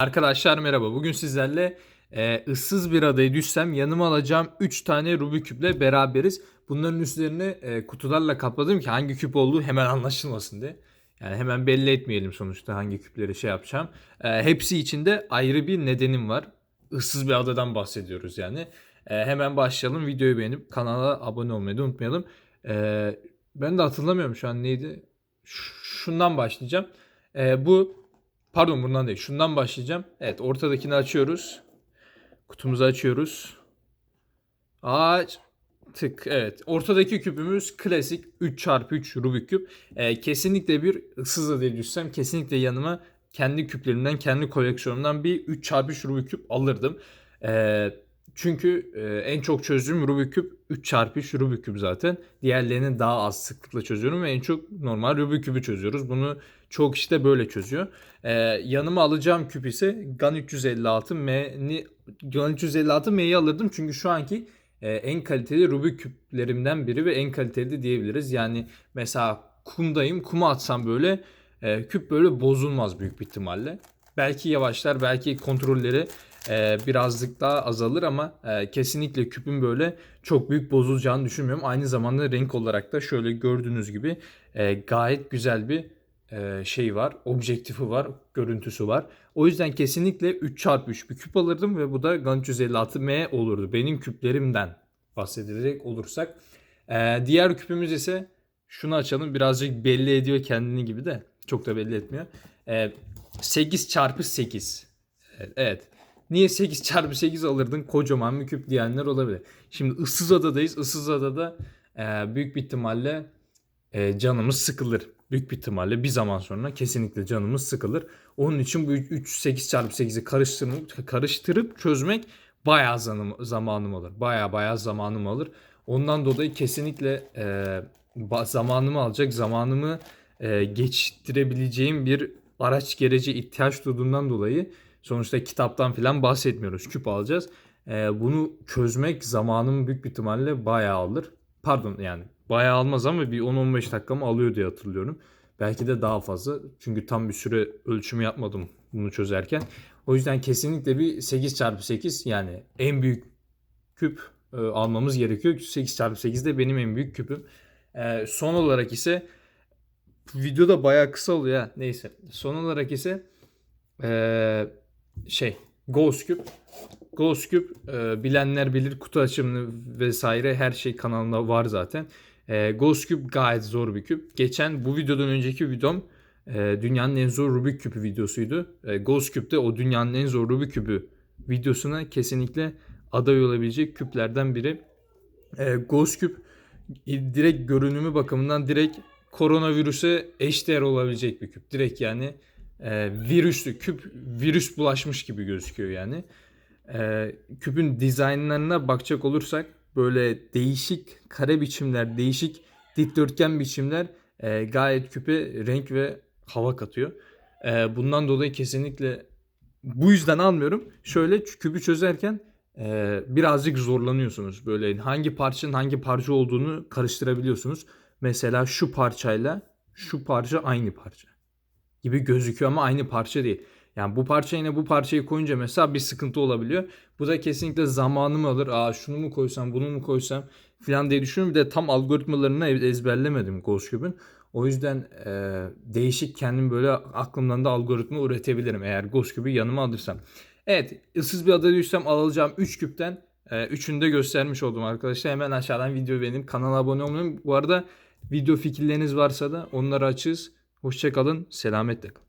Arkadaşlar merhaba. Bugün sizlerle e, ıssız bir adaya düşsem yanıma alacağım 3 tane Rubik küple beraberiz. Bunların üstlerini e, kutularla kapladım ki hangi küp olduğu hemen anlaşılmasın diye. Yani hemen belli etmeyelim sonuçta hangi küpleri şey yapacağım. E, hepsi içinde ayrı bir nedenim var. Issız bir adadan bahsediyoruz yani. E, hemen başlayalım. Videoyu beğenip kanala abone olmayı da unutmayalım. E, ben de hatırlamıyorum şu an neydi. Ş- şundan başlayacağım. E, bu Pardon bundan değil. Şundan başlayacağım. Evet ortadakini açıyoruz. Kutumuzu açıyoruz. Aç. Tık. Evet. Ortadaki küpümüz klasik 3x3 Rubik küp. Ee, kesinlikle bir ıssız adaya düşsem kesinlikle yanıma kendi küplerimden, kendi koleksiyonumdan bir 3x3 Rubik küp alırdım. Ee, çünkü e, en çok çözdüğüm Rubik küp 3x3 Rubik küp zaten. Diğerlerini daha az sıklıkla çözüyorum ve en çok normal Rubik küpü çözüyoruz. Bunu çok işte böyle çözüyor. Ee, yanıma alacağım küp ise GAN 356 M'ni GAN 356 M'yi alırdım çünkü şu anki e, en kaliteli Rubik küplerimden biri ve en kaliteli de diyebiliriz. Yani mesela kumdayım. Kuma atsam böyle e, küp böyle bozulmaz büyük bir ihtimalle. Belki yavaşlar, belki kontrolleri e, birazcık daha azalır ama e, kesinlikle küpün böyle çok büyük bozulacağını düşünmüyorum. Aynı zamanda renk olarak da şöyle gördüğünüz gibi e, gayet güzel bir e, şey var. Objektifi var, görüntüsü var. O yüzden kesinlikle 3x3 bir küp alırdım ve bu da GAN 356M olurdu. Benim küplerimden bahsedilecek olursak. Diğer küpümüz ise şunu açalım. Birazcık belli ediyor kendini gibi de. Çok da belli etmiyor. E, 8 çarpı 8. Evet, evet. Niye 8 çarpı 8 alırdın kocaman bir küp diyenler olabilir. Şimdi ıssız adadayız. Issız adada e, büyük bir ihtimalle e, canımız sıkılır. Büyük bir ihtimalle bir zaman sonra kesinlikle canımız sıkılır. Onun için bu 3 8 çarpı 8'i karıştırıp, karıştırıp çözmek bayağı zanım, zamanım alır. Bayağı bayağı zamanım alır. Ondan dolayı kesinlikle e, zamanımı alacak, zamanımı e, geçtirebileceğim bir araç gereci ihtiyaç duyduğundan dolayı sonuçta kitaptan falan bahsetmiyoruz. Küp alacağız. E, bunu çözmek zamanım büyük bir ihtimalle bayağı alır. Pardon yani bayağı almaz ama bir 10-15 dakikamı alıyor diye hatırlıyorum. Belki de daha fazla. Çünkü tam bir süre ölçümü yapmadım bunu çözerken. O yüzden kesinlikle bir 8 çarpı 8 yani en büyük küp e, almamız gerekiyor. 8 çarpı 8 de benim en büyük küpüm. E, son olarak ise video da bayağı kısa oluyor. Neyse. Son olarak ise e, şey. Ghost Küp e, bilenler bilir kutu açımını vesaire her şey kanalında var zaten. E, Ghost Küp gayet zor bir küp. Geçen bu videodan önceki videom e, dünyanın en zor Rubik küpü videosuydu. E, de o dünyanın en zor Rubik küpü videosuna kesinlikle aday olabilecek küplerden biri. E, e, direkt görünümü bakımından direkt koronavirüse eşdeğer olabilecek bir küp. Direkt yani e, virüslü küp virüs bulaşmış gibi gözüküyor yani. E, küpün dizaynlarına bakacak olursak böyle değişik kare biçimler, değişik dikdörtgen biçimler e, gayet küpe renk ve hava katıyor. E, bundan dolayı kesinlikle bu yüzden almıyorum. Şöyle küpü çözerken e, birazcık zorlanıyorsunuz. Böyle hangi parçanın hangi parça olduğunu karıştırabiliyorsunuz. Mesela şu parçayla şu parça aynı parça gibi gözüküyor ama aynı parça değil. Yani bu parça yine bu parçayı koyunca mesela bir sıkıntı olabiliyor. Bu da kesinlikle zamanımı alır. Aa şunu mu koysam bunu mu koysam filan diye düşünüyorum. Bir de tam algoritmalarını ezberlemedim GhostCube'ün. O yüzden e, değişik kendim böyle aklımdan da algoritma üretebilirim eğer GhostCube'ü yanıma alırsam. Evet ıssız bir adaya düşsem alacağım 3 küpten 3'ünü de göstermiş oldum arkadaşlar. Hemen aşağıdan video beğenip kanala abone olmayı. Bu arada video fikirleriniz varsa da onları açığız. Hoşçakalın, selametle kalın.